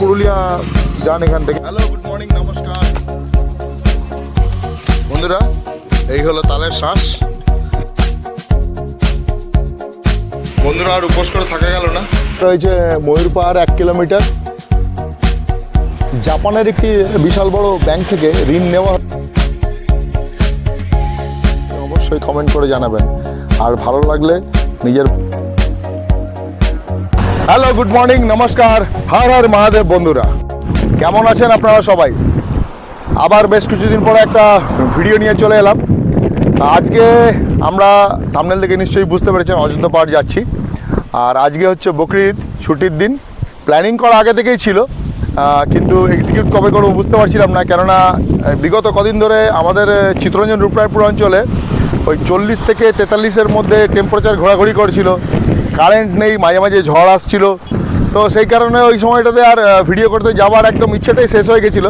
পুরুলিয়া যান এখান থেকে। হ্যালো গুড মর্নিং নমস্কার। বন্ধুরা এই হলো তালের শ্বাস। বন্ধুরা আর উপোস করে থাকা গেল না? রয়েছে ময়ূর পাহাড় এক কিলোমিটার। জাপানের একটি বিশাল বড় ব্যাংক থেকে ঋণ নেওয়া অবশ্যই কমেন্ট করে জানাবেন। আর ভালো লাগলে নিজের হ্যালো গুড মর্নিং নমস্কার, হর হর মহাদেব বন্ধুরা। কেমন আছেন আপনারা সবাই? আবার বেশ কিছুদিন পরে একটা ভিডিও নিয়ে চলে এলাম। আজকে আমরা থামনেল থেকে নিশ্চয়ই বুঝতে পেরেছেন, অযোধ্যা পাহাড় যাচ্ছি। আর আজকে হচ্ছে বকরিদ ছুটির দিন। প্ল্যানিং করা আগে থেকেই ছিল কিন্তু এক্সিকিউট কবে করব বুঝতে পারছিলাম না, কেননা বিগত কদিন ধরে আমাদের চিত্তরঞ্জন রূপরায়পুর অঞ্চলে ওই চল্লিশ থেকে তেতাল্লিশের মধ্যে টেম্পারেচার ঘোরাঘুরি করছিল। কারেন্ট নেই, মাঝে মাঝে ঝড় আসছিল। তো সেই কারণে ওই সময়টাতে আর ভিডিও করতে যাওয়ার একদম ইচ্ছেটাই শেষ হয়ে গেছিল।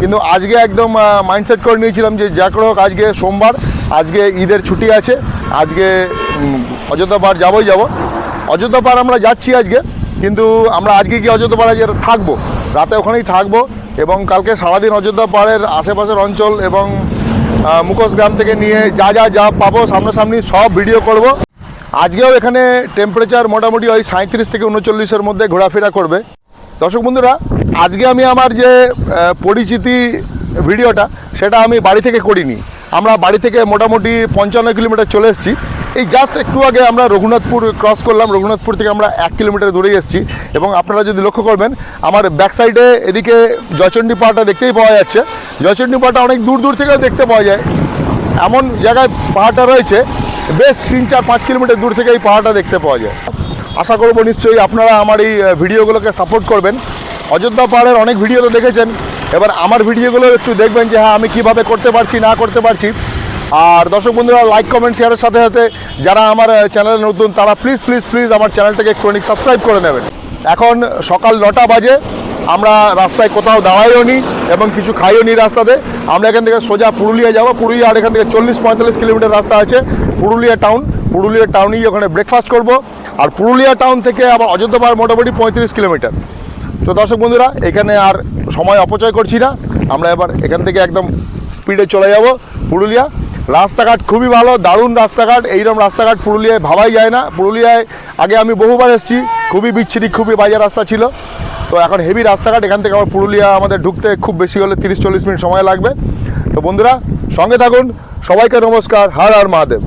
কিন্তু আজকে একদম মাইন্ডসেট করে নিয়েছিলাম যে যা করে হোক, আজকে সোমবার, আজকে ঈদের ছুটি আছে, আজকে অযোধ্যা পাহাড় যাবোই যাব। অযোধ্যা পাহাড় আমরা যাচ্ছি আজকে, কিন্তু আমরা আজকে কি অযোধ্যা পাহাড়ে থাকব? রাতে ওখানেই থাকব এবং কালকে সারাদিন অযোধ্যা পাহাড়ের আশেপাশের অঞ্চল এবং মুখোশ গ্রাম থেকে নিয়ে যা যা যা পাবো, সামনাসামনি সব ভিডিও করব। আজকেও এখানে টেম্পারেচার মোটামুটি ওই সাঁত্রিশ থেকে উনচল্লিশের মধ্যে ঘোরাফেরা করবে। দর্শক বন্ধুরা, আজকে আমি আমার যে পরিচিতি ভিডিওটা, সেটা আমি বাড়ি থেকে করিনি। আমরা বাড়ি থেকে মোটামুটি পঞ্চান্ন কিলোমিটার চলে এসেছি। এই জাস্ট একটু আগে আমরা রঘুনাথপুর ক্রস করলাম। রঘুনাথপুর থেকে আমরা এক কিলোমিটার দূরে এসেছি এবং আপনারা যদি লক্ষ্য করবেন, আমার ব্যাক সাইডে এদিকে জয়চণ্ডী পাহাড়টা দেখতেই পাওয়া যাচ্ছে। জয়চণ্ডী পাহাড়টা অনেক দূর দূর থেকেও দেখতে পাওয়া যায়। এমন জায়গায় পাহাড়টা রয়েছে বেশ তিন চার পাঁচ কিলোমিটার দূর থেকে এই পাহাড়টা দেখতে পাওয়া যায়। আশা করব নিশ্চয়ই আপনারা আমার এই ভিডিওগুলোকে সাপোর্ট করবেন। অযোধ্যা পাহাড়ের অনেক ভিডিও তো দেখেছেন। এবার আমার ভিডিওগুলো একটু দেখবেন যে হ্যাঁ আমি কীভাবে করতে পারছি, না করতে পারছি। আর দর্শক বন্ধুরা লাইক কমেন্ট শেয়ারের সাথে সাথে যারা আমার চ্যানেলে নতুন, তারা প্লিজ প্লিজ প্লিজ আমার চ্যানেলটাকে ক্রনিক সাবস্ক্রাইব করে নেবেন। এখন সকাল নটা বাজে। আমরা রাস্তায় কোথাও দাঁড়াইও নি এবং কিছু খাইও নি রাস্তাতে, আমরা এখান থেকে সোজা পুরুলিয়া যাব। পুরুলিয়া আর এখান থেকে চল্লিশ পঁয়তাল্লিশ কিলোমিটার রাস্তা আছে, পুরুলিয়া টাউন। পুরুলিয়া টাউনেই ওখানে ব্রেকফাস্ট করব। আর পুরুলিয়া টাউন থেকে আবার অযোধ্যা পাহাড় মোটামুটি পঁয়ত্রিশ কিলোমিটার। তো দর্শক বন্ধুরা, এখানে আর সময় অপচয় করছি না। আমরা এবার এখান থেকে একদম স্পিডে চলে যাব পুরুলিয়া। রাস্তাঘাট খুবই ভালো, দারুণ রাস্তাঘাট। এইরকম রাস্তাঘাট পুরুলিয়ায় ভাবাই যায় না। পুরুলিয়ায় আগে আমি বহুবার এসেছি, খুবই বিচ্ছিরি, খুবই বাজে রাস্তা ছিল। তো এখন হেভি রাস্তাঘাট, এখান থেকে আমার পুরুলিয়া আমাদের ঢুকতে খুব বেশি হলে তিরিশ চল্লিশ মিনিট সময় লাগবে। তো বন্ধুরা, সঙ্গে থাকুন, সবাইকে নমস্কার, হার আর মহাদেব।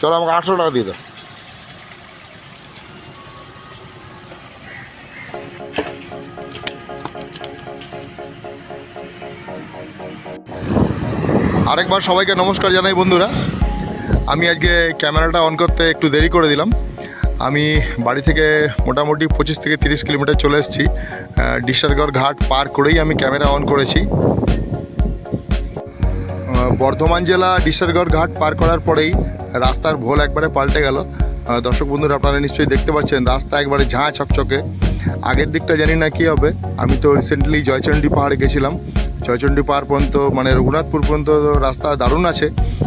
চলো আমাকে আটশো টাকা দিয়ে দাও। আরেকবার সবাইকে নমস্কার জানাই বন্ধুরা। আমি আজকে ক্যামেরাটা অন করতে একটু দেরি করে দিলাম। আমি বাড়ি থেকে মোটামুটি পঁচিশ থেকে তিরিশ কিলোমিটার চলে এসেছি। ডিসারগড় ঘাট পার করেই আমি ক্যামেরা অন করেছি। বর্ধমান জেলা ডিসারগড় ঘাট পার করার পরেই রাস্তার ভোল একবারে পাল্টে গেল। দর্শক বন্ধুরা, আপনারা নিশ্চয়ই দেখতে পাচ্ছেন, রাস্তা একবারে ঝাঁ চকচকে আগের দিকটা জানি না কী হবে। আমি তো রিসেন্টলি জয়চণ্ডী পাহাড়ে গেছিলাম। জয়চণ্ডী পাহাড় পর্যন্ত মানে রঘুনাথপুর পর্যন্ত রাস্তা দারুণ আছে,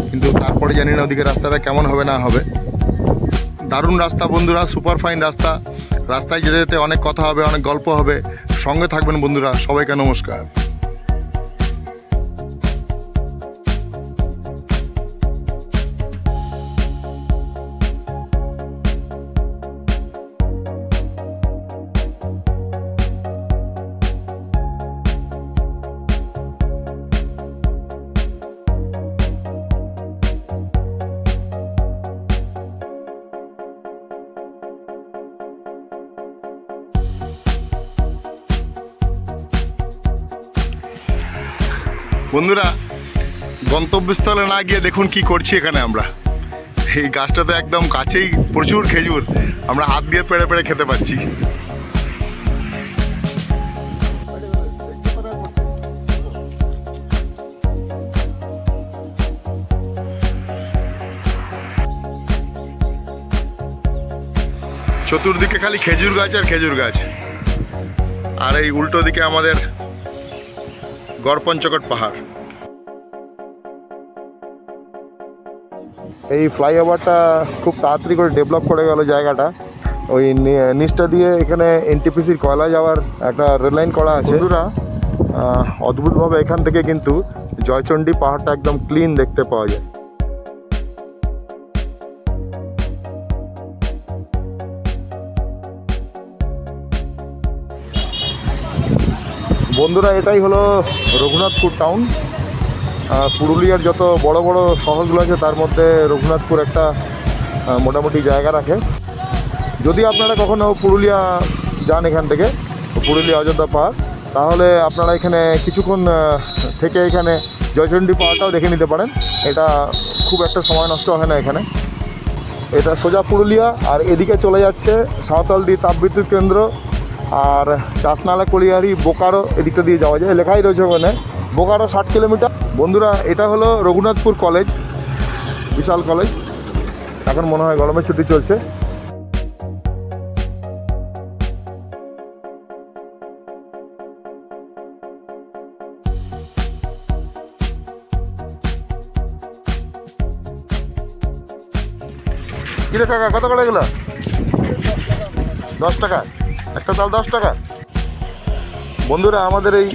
কিন্তু তারপরে জানি না ওদিকে রাস্তাটা কেমন হবে না হবে। দারুণ রাস্তা বন্ধুরা সুপার ফাইন রাস্তা। রাস্তায় যেতে যেতে অনেক কথা হবে, অনেক গল্প হবে। সঙ্গে থাকবেন বন্ধুরা, সবাইকে নমস্কার। বন্ধুরা, গন্তব্যস্থলে না গিয়ে দেখুন কি করছি এখানে আমরা। এই গাছটা তো একদম কাছেই, প্রচুর খেজুর। আমরা হাত দিয়ে পেড়ে পেড়ে খেতে পাচ্ছি। চতুর্দিকে খালি খেজুর গাছ আর খেজুর গাছ। আর এই উল্টো দিকে আমাদের গড়পঞ্চকট পাহাড়। এই ফ্লাইওভারটা খুব তাড়াতাড়ি করে ডেভেলপ করে গেল জায়গাটা। ওই নিচটা দিয়ে এখানে এনটিপিসির কয়লা যাওয়ার একটা রেললাইন করা আছে। বন্ধুরা অদ্ভুতভাবে এখান থেকে কিন্তু জয়চণ্ডী পাহাড়টা একদম ক্লিন দেখতে পাওয়া যায়। বন্ধুরা, এটাই হলো রঘুনাথপুর টাউন পুরুলিয়ার যত বড় বড় শহরগুলো আছে, তার মধ্যে রঘুনাথপুর একটা মোটামুটি জায়গা রাখে। যদি আপনারা কখনো পুরুলিয়া যান এখান থেকে, পুরুলিয়া অযোধ্যা পাহাড় তাহলে আপনারা এখানে কিছুক্ষণ থেকে এখানে জয়চণ্ডী পাহাড়টাও দেখে নিতে পারেন। এটা খুব একটা সময় নষ্ট হয় না এখানে। এটা সোজা পুরুলিয়া, আর এদিকে চলে যাচ্ছে সাঁওতালডি তাপবিদ্যুৎ কেন্দ্র। আর চাষনালা কলিয়ারি, বোকারো এদিকটা দিয়ে যাওয়া যায়। লেখাই রয়েছে ওখানে। বোকারো ষাট কিলোমিটার। বন্ধুরা, এটা হলো রঘুনাথপুর কলেজ, বিশাল কলেজ। এখন মনে হয় গরমের ছুটি চলছে। কত করে এগুলো? দশ টাকা? একটা তাল দশ টাকা। বন্ধুরা, আমাদের এই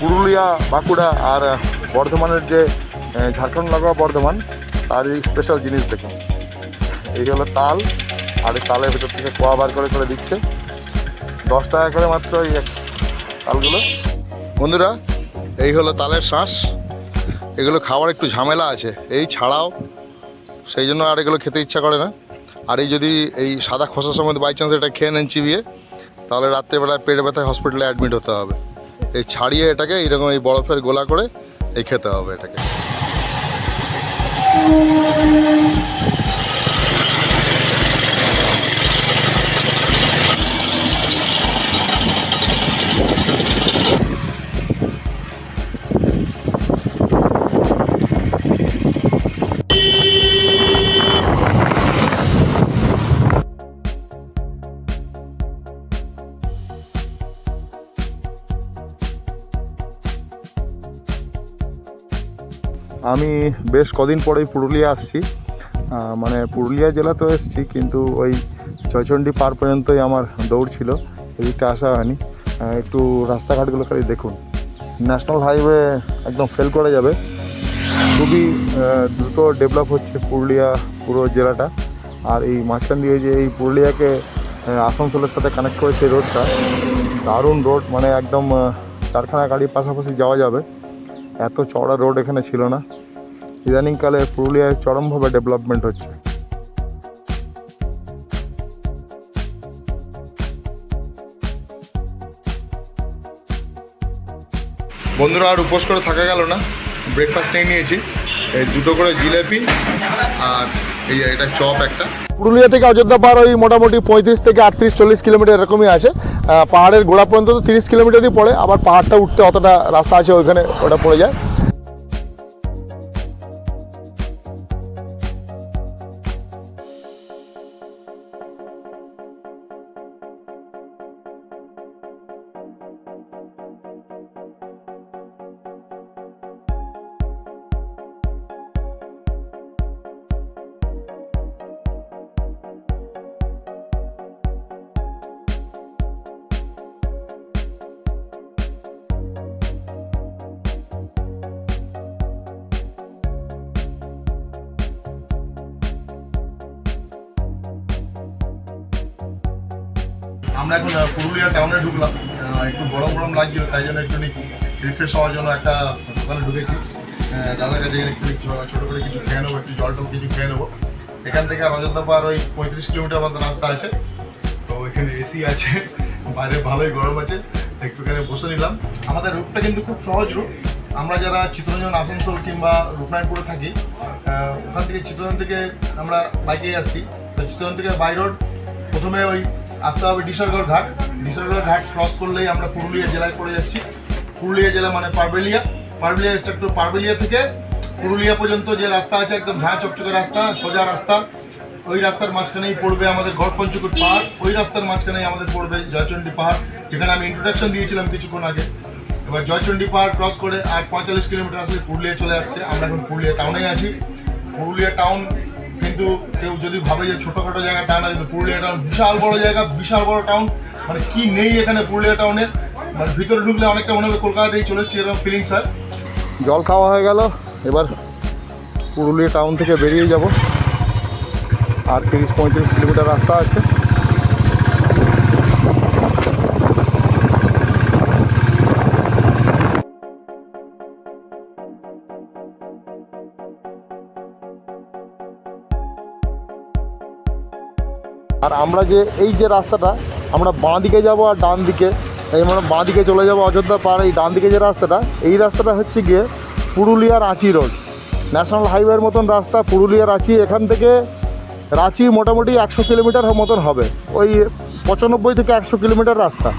পুরুলিয়া, বাঁকুড়া আর বর্ধমানের যে ঝাড়খণ্ড লাগোয়া বর্ধমান, তার এই স্পেশাল জিনিস দেখুন। এই হলো তাল, আর এই তালের ভেতর থেকে কোয়া বার করে করে দিচ্ছে। দশ টাকা করে মাত্র এই এক তালগুলো। বন্ধুরা, এই হলো তালের শ্বাস এগুলো খাওয়ার একটু ঝামেলা আছে। এই ছাড়াও, সেই জন্য আর এগুলো খেতে ইচ্ছা করে না। আর এই যদি এই সাদা খোসার সময় বাই চান্স এটা খেয়ে নেন চিবিয়ে, তাহলে রাত্রেবেলায় পেট ব্যথায় হসপিটালে অ্যাডমিট হতে হবে। এই ছাড়িয়ে এটাকে এইরকম এই বরফের গোলা করে এই খেতে হবে এটাকে। আমি বেশ কদিন পরেই পুরুলিয়া আসছি। মানে পুরুলিয়া জেলা তো এসেছি, কিন্তু ওই জয়চণ্ডী পার পর্যন্তই আমার দৌড় ছিল, এদিকটা আসা হয়নি। একটু রাস্তাঘাটগুলো খালি দেখুন। ন্যাশনাল হাইওয়ে একদম ফেল করে যাবে। খুবই দ্রুত ডেভেলপ হচ্ছে পুরুলিয়া পুরো জেলাটা। আর এই মাঝখান দিয়ে যে এই পুরুলিয়াকে আসানসোলের সাথে কানেক্ট করেছে রোডটা দারুণ রোড মানে একদম চারখানা গাড়ির পাশাপাশি যাওয়া যাবে। এত চওড়া রোড এখানে ছিল না। ইদানিংকালে পুরুলিয়ায় চরমভাবে ডেভেলপমেন্ট হচ্ছে। বন্ধুরা আর উপোস করে থাকা গেল না। ব্রেকফাস্ট নিয়ে নিয়েছি। এই দুটো করে জিলেপি আর এই এটা চপ একটা। পুরুলিয়া থেকে অযোধ্যা পাহাড় ওই মোটামুটি পঁয়ত্রিশ থেকে আটত্রিশ চল্লিশ কিলোমিটার এরকমই আছে। পাহাড়ের গোড়া পর্যন্ত তো তিরিশ কিলোমিটারই পড়ে আবার পাহাড়টা উঠতে অতটা রাস্তা আছে ওইখানে ওটা পড়ে যায়। এখন পুরুলিয়া টাউনে ঢুকলাম। একটু গরম গরম লাগছিল, তাই জন্য একটু রিফ্রেশ হওয়ার জন্য একটা দোকানে ঢুকেছি। দাদার কাছে একটু ছোটো করে কিছু খেয়ে নেব, একটু জল টল কিছু খেয়ে নেব। এখান থেকে অযোধ্যা পাহাড় ওই পঁয়ত্রিশ কিলোমিটার মতো রাস্তা আছে। তো এখানে এসি আছে, বাইরে ভালোই গরম আছে। একটুখানি বসে নিলাম। আমাদের রুটটা কিন্তু খুব সহজ রুট আমরা যারা চিত্তরঞ্জন আসানসোল কিংবা রূপনারায়ণপুরে থাকি ওখান থেকে চিত্তরঞ্জন থেকে আমরা বাইকে আসছি। তো চিত্তরঞ্জন থেকে বাই রোড প্রথমে ওই আসতে হবে ডিসারগড় ঘাট। ডিসারগড় ঘাট ক্রস করলেই আমরা পুরুলিয়া জেলায় পড়ে যাচ্ছি। পুরুলিয়া জেলা মানে পারবেলিয়া। পারবেলিয়া স্টার্ট করে পারবেলিয়া থেকে। পুরুলিয়া পর্যন্ত যে রাস্তা আছে, একদম ঝাঁ চকচকে রাস্তা, সোজা রাস্তা। ওই রাস্তার মাঝখানেই পড়বে আমাদের গড় পঞ্চকুট পাহাড়। ওই রাস্তার মাঝখানেই আমাদের পড়বে জয়চণ্ডী পাহাড়, যেখানে আমি ইন্ট্রোডাকশন দিয়েছিলাম কিছুক্ষণ আগে। এবার জয়চণ্ডী পাহাড় ক্রস করে আর পঁয়তাল্লিশ কিলোমিটার আসলে পুরুলিয়া চলে আসছে। আমরা এখন পুরুলিয়া টাউনে আছি। পুরুলিয়া টাউন কিন্তু কেউ যদি ভাবে যে ছোটোখাটো জায়গা তা না, কিন্তু পুরুলিয়া টাউন বিশাল বড় জায়গা, বিশাল বড় টাউন মানে কি নেই এখানে পুরুলিয়া টাউনে মানে ভিতরে ঢুকলে অনেকটা মনে হবে কলকাতাতেই চলে এসেছি, এরকম ফিলিংস হয়। জল খাওয়া হয়ে গেল, এবার পুরুলিয়া টাউন থেকে বেরিয়ে যাব। আর তিরিশ পঁয়ত্রিশ কিলোমিটার রাস্তা আছে। আর আমরা যে এই যে রাস্তাটা, আমরা বাঁ দিকে যাব আর ডান দিকে। এই মানে বাঁ দিকে চলে যাব অযোধ্যা পাড় এই ডান দিকে যে রাস্তাটা, এই রাস্তাটা হচ্ছে গিয়ে পুরুলিয়া রাঁচি রোড ন্যাশনাল হাইওয়ের মতন রাস্তা পুরুলিয়া রাঁচি এখান থেকে রাঁচি মোটামুটি একশো কিলোমিটার মতন হবে। ওই পঁচানব্বই থেকে একশো কিলোমিটার রাস্তা।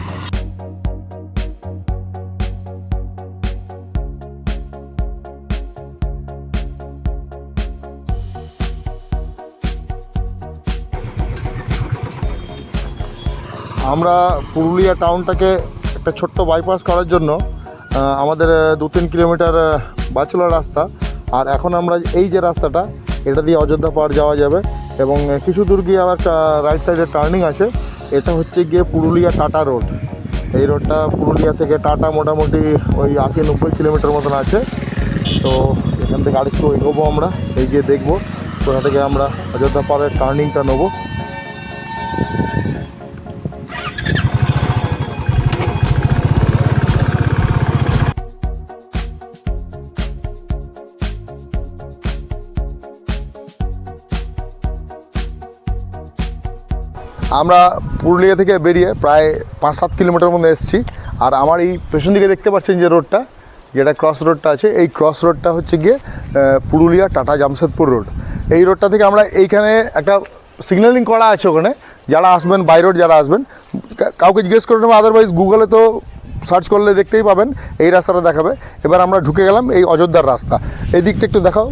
আমরা পুরুলিয়া টাউনটাকে একটা ছোট্ট বাইপাস করার জন্য আমাদের দু তিন কিলোমিটার বাচলা রাস্তা। আর এখন আমরা এই যে রাস্তাটা, এটা দিয়ে অযোধ্যা পাহাড় যাওয়া যাবে। এবং কিছু দূর গিয়ে আবার রাইট সাইডে টার্নিং আছে। এটা হচ্ছে গিয়ে পুরুলিয়া টাটা রোড এই রোডটা পুরুলিয়া থেকে টাটা মোটামুটি ওই আশি নব্বই কিলোমিটার মতন আছে। তো, এখান থেকে আরেকটু এগোবো আমরা এই গিয়ে দেখব। কোথা থেকে আমরা অযোধ্যা পাহাড়ের টার্নিংটা নেব। আমরা পুরুলিয়া থেকে বেরিয়ে প্রায় পাঁচ সাত কিলোমিটার মধ্যে এসেছি। আর আমার এই পেছন দিকে দেখতে পাচ্ছেন যে রোডটা, যেটা ক্রস রোডটা আছে, এই ক্রস রোডটা হচ্ছে গিয়ে পুরুলিয়া টাটা জামশেদপুর রোড। এই রোডটা থেকে আমরা এইখানে একটা সিগন্যালিং করা আছে ওখানে, যারা আসবেন বাই রোড যারা আসবেন কাউকে জিজ্ঞেস করে নেব আদারওয়াইজ গুগলে তো সার্চ করলে দেখতেই পাবেন, এই রাস্তাটা দেখাবে। এবার আমরা ঢুকে গেলাম এই অযোধ্যার রাস্তা। এই দিকটা একটু দেখাও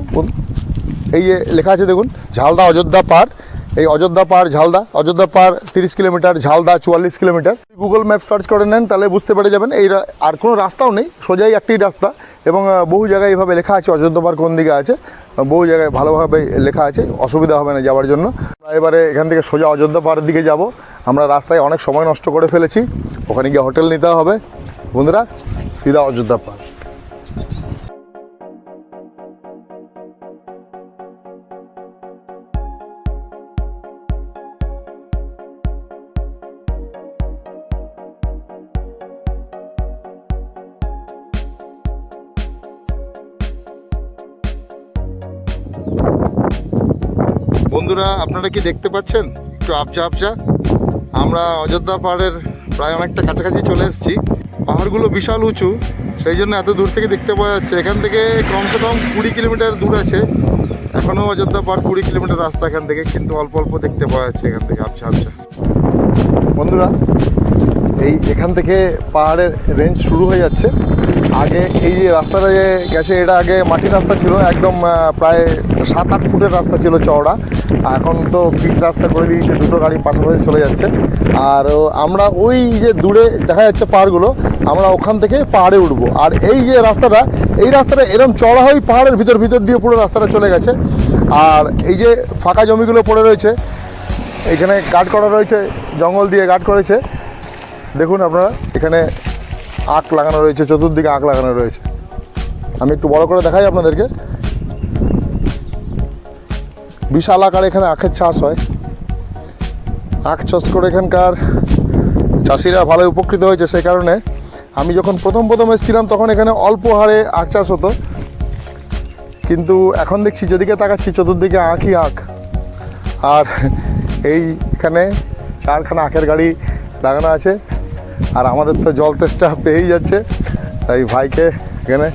এই যে লেখা আছে দেখুন ঝালদা অযোধ্যা পার। এই অযোধ্যা পার ঝালদা, অযোধ্যা পার তিরিশ কিলোমিটার, ঝালদা চুয়াল্লিশ কিলোমিটার। গুগল ম্যাপ সার্চ করে নেন, তাহলে বুঝতে পেরে যাবেন, এই আর কোনো রাস্তাও নেই, সোজাই একটি রাস্তা এবং বহু জায়গায় এইভাবে লেখা আছে, অযোধ্যা পার কোন দিকে আছে বহু জায়গায় ভালোভাবে লেখা আছে, অসুবিধা হবে না যাওয়ার জন্য। এবারে এখান থেকে সোজা অযোধ্যা পাহাড়ের দিকে যাব। আমরা রাস্তায় অনেক সময় নষ্ট করে ফেলেছি, ওখানে গিয়ে হোটেল নিতে হবে। বন্ধুরা, সিধা অযোধ্যা পাহাড় আপনারা কি দেখতে পাচ্ছেন? একটু আবজা আবজা আমরা অযোধ্যা পাহাড়ের প্রায় অনেকটা কাছাকাছি চলে এসেছি। পাহাড়গুলো বিশাল উঁচু, সেই জন্য এত দূর থেকে দেখতে পাওয়া যাচ্ছে। এখান থেকে কমসে কম কুড়ি কিলোমিটার দূর আছে। এখনও অযোধ্যা পাহাড় কুড়ি কিলোমিটার রাস্তা এখান থেকে, কিন্তু অল্প অল্প দেখতে পাওয়া যাচ্ছে এখান থেকে আবছা আবজা বন্ধুরা এই এখান থেকে পাহাড়ের রেঞ্জ শুরু হয়ে যাচ্ছে। আগে এই যে রাস্তাটা যে গেছে, এটা আগে মাটির রাস্তা ছিল, একদম প্রায় সাত আট ফুটের রাস্তা ছিল চওড়া। এখন তো পিচ রাস্তা করে দিয়েছে, দুটো গাড়ি পাশাপাশি চলে যাচ্ছে। আর আমরা ওই যে দূরে দেখা যাচ্ছে পাহাড়গুলো, আমরা ওখান থেকে পাহাড়ে উঠবো। আর এই যে রাস্তাটা, এই রাস্তাটা এরকম চওড়া হয়ে পাহাড়ের ভিতর ভিতর দিয়ে পুরো রাস্তাটা চলে গেছে। আর এই যে ফাঁকা জমিগুলো পড়ে রয়েছে, এখানে গার্ড করা রয়েছে, জঙ্গল দিয়ে গার্ড করেছে। দেখুন আপনারা, এখানে আখ লাগানো রয়েছে, চতুর্দিকে আখ লাগানো রয়েছে। আমি একটু বড় করে দেখাই আপনাদেরকে। বিশাল আকার এখানে আখের চাষ হয়। আখ চাষ করে এখানকার চাষিরা ভালো উপকৃত হয়েছে সেই কারণে। আমি যখন প্রথম প্রথম এসেছিলাম, তখন এখানে অল্প হারে আখ চাষ হতো। কিন্তু এখন দেখছি, যেদিকে তাকাচ্ছি, চতুর্দিকে আখই আখ। আর এই এখানে চারখানা আখের গাড়ি লাগানো আছে। আর আমাদের তো জল তেষ্টা পেয়েই যাচ্ছে। তাই ভাইকে এখানে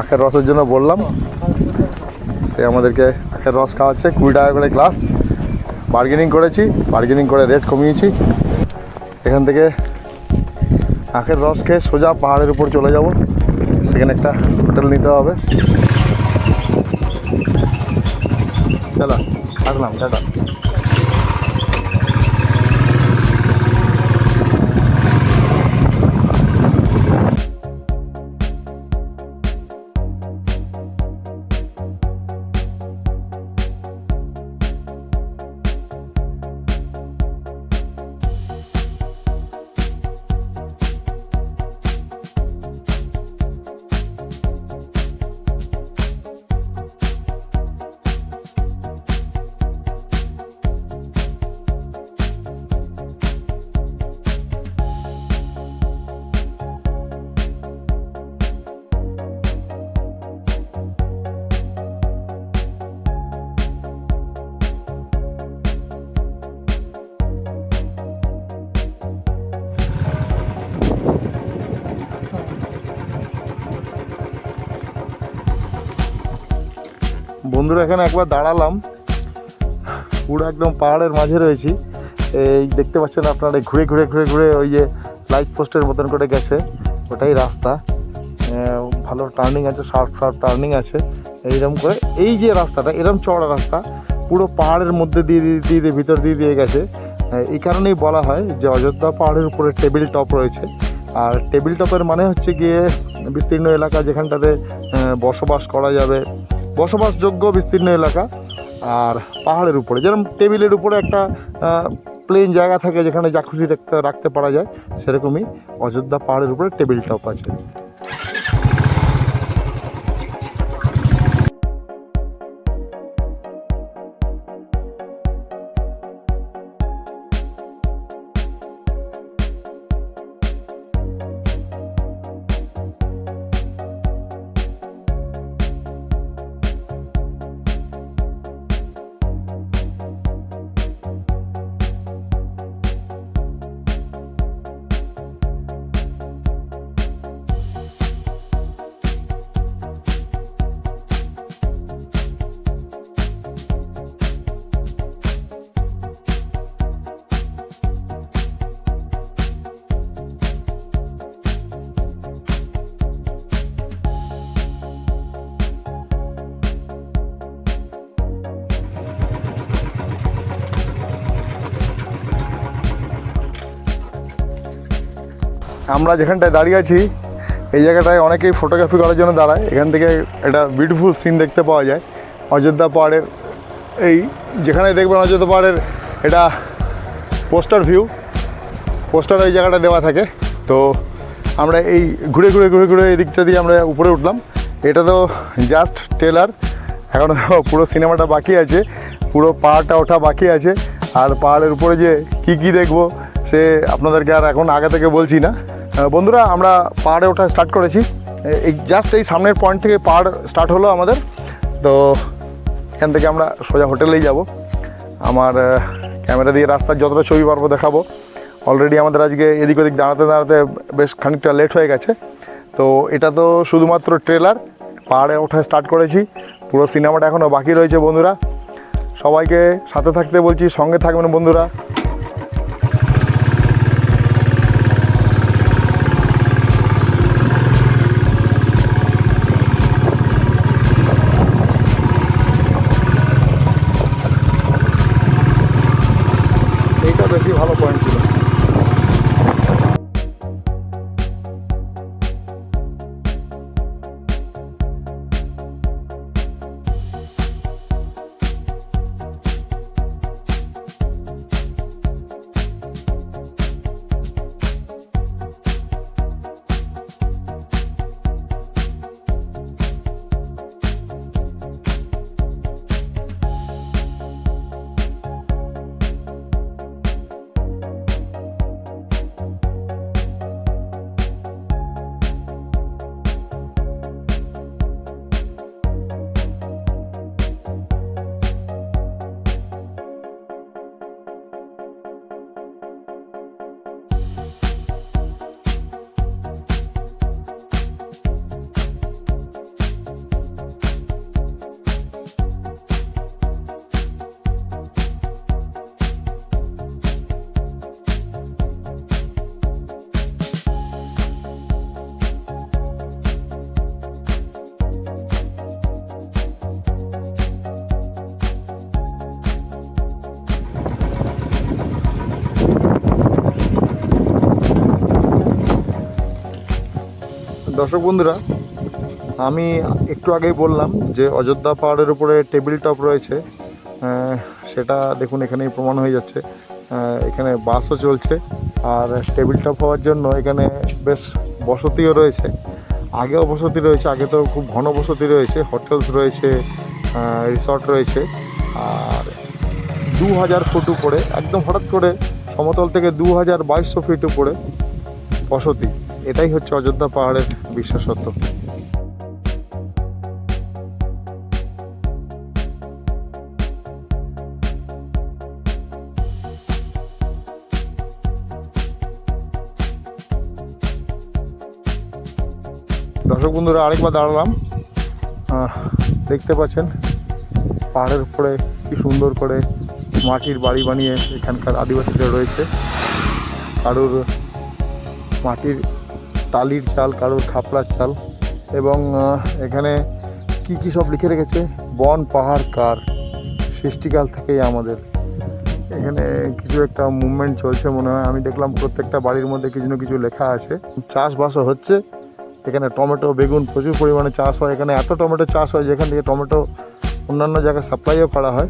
আখের রসের জন্য বললাম। সে আমাদেরকে আখের রস খাওয়াচ্ছে। কুড়ি টাকা করে গ্লাস। বার্গেনিং করেছি। বার্গেনিং করে রেট কমিয়েছি। এখান থেকে আখের রস খেয়ে সোজা পাহাড়ের উপর চলে যাব। সেখানে একটা হোটেল নিতে হবে। চলো আসলাম টাটা। বন্ধুরা, এখানে একবার দাঁড়ালাম। পুরো একদম পাহাড়ের মাঝে রয়েছি। এই দেখতে পাচ্ছেন আপনারা ঘুরে ঘুরে ঘুরে ঘুরে ওই যে লাইট পোস্টের মতন করে গেছে। ওটাই রাস্তা। ভালো টার্নিং আছে শার্প শার্প টার্নিং আছে। এইরকম করে, এই যে রাস্তাটা, এরকম চড়া রাস্তা, পুরো পাহাড়ের মধ্যে দিয়ে দিয়ে দিয়ে দিয়ে, ভিতর দিয়ে দিয়ে গেছে। এই কারণেই বলা হয় যে অযোধ্যা পাহাড়ের উপরে টেবিল টপ রয়েছে। আর টেবিল টপের মানে হচ্ছে গিয়ে বিস্তীর্ণ এলাকা যেখানটাতে বসবাস করা যাবে। বসবাসযোগ্য, বিস্তীর্ণ এলাকা। আর পাহাড়ের উপরে যেরকম টেবিলের উপরে একটা প্লেন জায়গা থাকে যেখানে যা খুশি রাখতে রাখতে পারা যায়, সেরকমই অযোধ্যা পাহাড়ের উপরে টেবিল টপ আছে। আমরা যেখানটায় দাঁড়িয়ে আছি, এই জায়গাটায় অনেকেই ফটোগ্রাফি করার জন্য দাঁড়ায়। এখান থেকে একটা বিউটিফুল সিন দেখতে পাওয়া যায়। অযোধ্যা পাহাড়ের এই যেখানে দেখবেন অযোধ্যা পাহাড়ের এটা পোস্টার ভিউ পোস্টার ওই জায়গাটা দেওয়া থাকে। তো আমরা এই ঘুরে ঘুরে ঘুরে ঘুরে এই দিকটা দিয়ে আমরা উপরে উঠলাম। এটা তো জাস্ট ট্রেলার এখনও পুরো সিনেমাটা বাকি আছে। পুরো পাহাড়টা ওঠা বাকি আছে। আর পাহাড়ের উপরে যে কি কি দেখব, সে আপনাদেরকে আর এখন আগে থেকে বলছি না। বন্ধুরা, আমরা পাহাড়ে ওঠা স্টার্ট করেছি। এই জাস্ট এই সামনের পয়েন্ট থেকে পাহাড় স্টার্ট হলো আমাদের। তো এখান থেকে আমরা সোজা হোটেলেই যাব। আমার ক্যামেরা দিয়ে রাস্তার যতটা ছবি পারব দেখাবো। অলরেডি আমাদের আজকে এদিক ওদিক দাঁড়াতে দাঁড়াতে বেশ খানিকটা লেট হয়ে গেছে। তো এটা তো শুধুমাত্র ট্রেলার পাহাড়ে ওঠা স্টার্ট করেছি। পুরো সিনেমাটা এখনও বাকি রয়েছে বন্ধুরা। সবাইকে সাথে থাকতে বলছি, সঙ্গে থাকবেন বন্ধুরা। দর্শক বন্ধুরা, আমি একটু আগেই বললাম যে অযোধ্যা পাহাড়ের উপরে টেবিল টপ রয়েছে সেটা দেখুন এখানেই প্রমাণ হয়ে যাচ্ছে এখানে বাসও চলছে, আর টেবিল টপ হওয়ার জন্য এখানে বেশ বসতিও রয়েছে, আগেও বসতি রয়েছে, আগে তো খুব ঘন বসতি রয়েছে, হোটেলস রয়েছে রিসর্ট রয়েছে, আর দু হাজার ফুট উপরে, একদম হঠাৎ করে সমতল থেকে দু হাজার বাইশশো ফিট উপরে বসতি। এটাই হচ্ছে অযোধ্যা পাহাড়ের বিশেষত্ব দর্শক বন্ধুরা, আরেকবার দাঁড়ালাম। দেখতে পাচ্ছেন পাহাড়ের উপরে কি সুন্দর করে মাটির বাড়ি বানিয়ে এখানকার আদিবাসীরা রয়েছে। কারুর মাটির টালির চাল, কারোর খাপড়ার চাল এবং এখানে কি কি সব লিখে রেখেছে? বন, পাহাড়, কার। সৃষ্টিকাল থেকেই আমাদের। এখানে কিছু একটা মুভমেন্ট চলছে মনে হয়। আমি দেখলাম প্রত্যেকটা বাড়ির মধ্যে কিছু না কিছু লেখা আছে। চাষবাসও হচ্ছে। এখানে টমেটো, বেগুন প্রচুর পরিমাণে চাষ হয়। এখানে এত টমেটো চাষ হয় যেখান থেকে টমেটো অন্যান্য জায়গায় সাপ্লাইও করা হয়।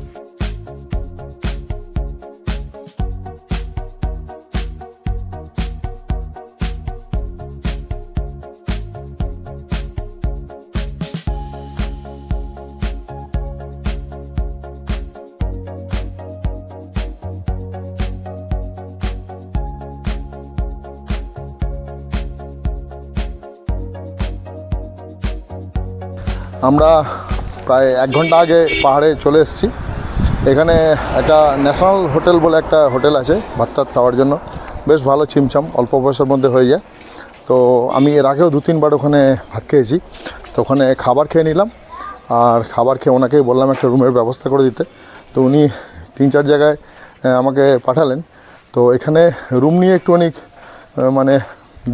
আমরা প্রায় এক ঘণ্টা আগে পাহাড়ে চলে এসেছি। এখানে একটা ন্যাশনাল হোটেল বলে একটা হোটেল আছে ভাত টাত খাওয়ার জন্য। বেশ ভালো ছিমছাম অল্প পয়সার মধ্যে হয়ে যায়। তো আমি এর আগেও দু তিনবার ওখানে ভাত খেয়েছি। তো ওখানে খাবার খেয়ে নিলাম। আর খাবার খেয়ে ওনাকে বললাম একটা রুমের ব্যবস্থা করে দিতে। তো উনি তিন চার জায়গায় আমাকে পাঠালেন। তো এখানে রুম নিয়ে একটুখানি আহ, মানে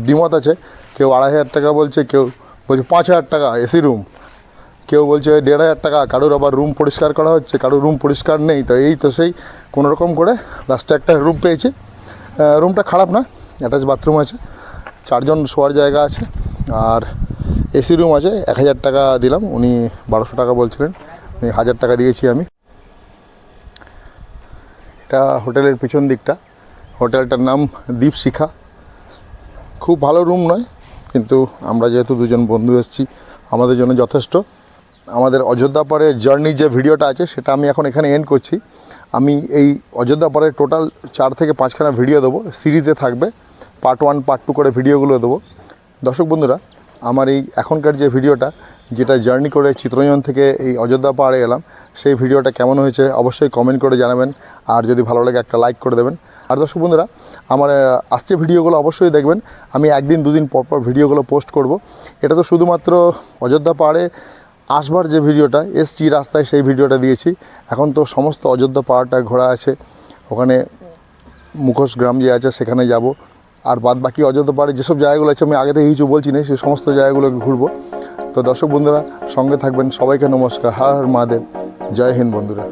দ্বিমত আছে। কেউ আড়াই হাজার টাকা বলছে কেউ বলছে পাঁচ হাজার টাকা এসি রুম। কেউ বলছে দেড় হাজার টাকা, কারোর আবার রুম পরিষ্কার করা হচ্ছে, কারোর রুম পরিষ্কার নেই, তো এই তো সেই কোনো রকম করে লাস্টে একটা রুম পেয়েছি। রুমটা খারাপ না অ্যাটাচ বাথরুম আছে, চারজন শোয়ার জায়গা আছে, আর এসি রুম আছে, এক হাজার টাকা দিলাম, উনি বারোশো টাকা বলছিলেন, উনি হাজার টাকা দিয়েছি আমি। এটা হোটেলের পিছন দিকটা, হোটেলটার নাম দীপশিখা খুব ভালো রুম নয়, কিন্তু আমরা যেহেতু দুজন বন্ধু এসেছি, আমাদের জন্য যথেষ্ট। আমাদের অযোধ্যা পাড়ের জার্নি যে ভিডিওটা আছে, সেটা আমি এখন এখানে এন্ড করছি। আমি এই অযোধ্যা পাড়ের টোটাল চার থেকে পাঁচখানা ভিডিও দেবো। সিরিজে থাকবে। পার্ট ওয়ান পার্ট টু করে ভিডিওগুলো দেবো। দর্শক বন্ধুরা, আমার এই এখনকার যে ভিডিওটা যেটা জার্নি করে চিত্রঞ্জন থেকে এই অযোধ্যা পাহাড়ে এলাম, সেই ভিডিওটা কেমন হয়েছে অবশ্যই কমেন্ট করে জানাবেন। আর যদি ভালো লাগে, একটা লাইক করে দেবেন। আর দর্শক বন্ধুরা, আমার আসছে ভিডিওগুলো অবশ্যই দেখবেন। আমি একদিন, দুদিন পর পর ভিডিওগুলো পোস্ট করব। এটা তো শুধুমাত্র অযোধ্যা পাহাড়ে আসবার যে ভিডিওটা, এসটি রাস্তায় সেই ভিডিওটা দিয়েছি। এখন তো সমস্ত অযোধ্যা পাহাড়টা ঘোরা আছে। ওখানে মুখোশ গ্রাম যে আছে, সেখানে যাব। আর বাদ বাকি অযোধ্যা পাহাড়ে যেসব জায়গাগুলো আছে, আমি আগে থেকে কিছু বলছি না সেই সমস্ত জায়গাগুলোকে ঘুরবো। তো দর্শক বন্ধুরা, সঙ্গে থাকবেন। সবাইকে নমস্কার। হার হার মহাদেব। জয় হিন্দ বন্ধুরা।